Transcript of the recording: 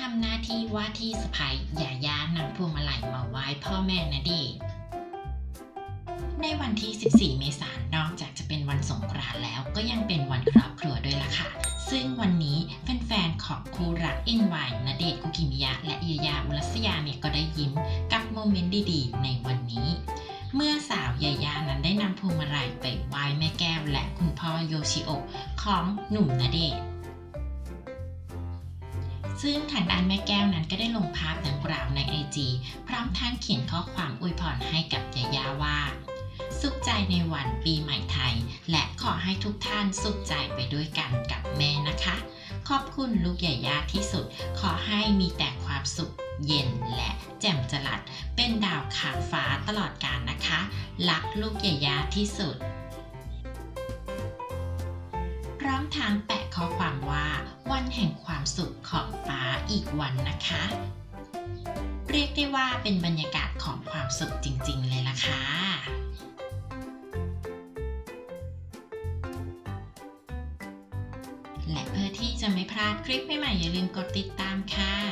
ทำหน้าที่ว่าที่สะพ้ยยาย่านำพวงมาลัยมาไหว้พ่อแม่นะเดชในวันที่ 14 เมษายน นอกจากจะเป็นวันสงกรานต์แล้วก็ยังเป็นวันครอบครัวด้วยล่ะค่ะ ซึ่งวันนี้แฟนๆ ของคู่รักอินไวน์ณเดชน์คุกิมิยะ และยายาอุรัสยาเนี่ยก็ได้ยิ้มกับโมเมนต์ดีๆ ในวันนี้ เมื่อสาวยายานั้นได้นำพวงมาลัยไปไหว้แม่แก้วและคุณพ่อโยชิโอะของหนุ่มณเดช ซึ่งทางด้านแม่แก้วนั้นก็ได้ลงภาพดังกล่าวในไอจีพร้อมทั้งเขียนข้อความอวยพรให้กับยายาว่า สุขใจในวันปีใหม่ไทย และขอให้ทุกท่านสุขใจไปด้วยกันกับแม่นะคะ ขอบคุณลูกใหญ่ยาที่สุด ขอให้มีแต่ความสุขเย็นและแจ่มจรัสเป็นดาวขางฟ้าตลอดกาลนะคะ รักลูกใหญ่ยาที่สุด พร้อมทางแปะข้อความว่า วันแห่งความสุขของป้าอีกวันนะคะ เรียกได้ว่าเป็นบรรยากาศของความสุขจริง ๆ เลยล่ะค่ะและเพื่อที่จะไม่พลาดคลิปใหม่ๆอย่าลืมกดติดตามค่ะ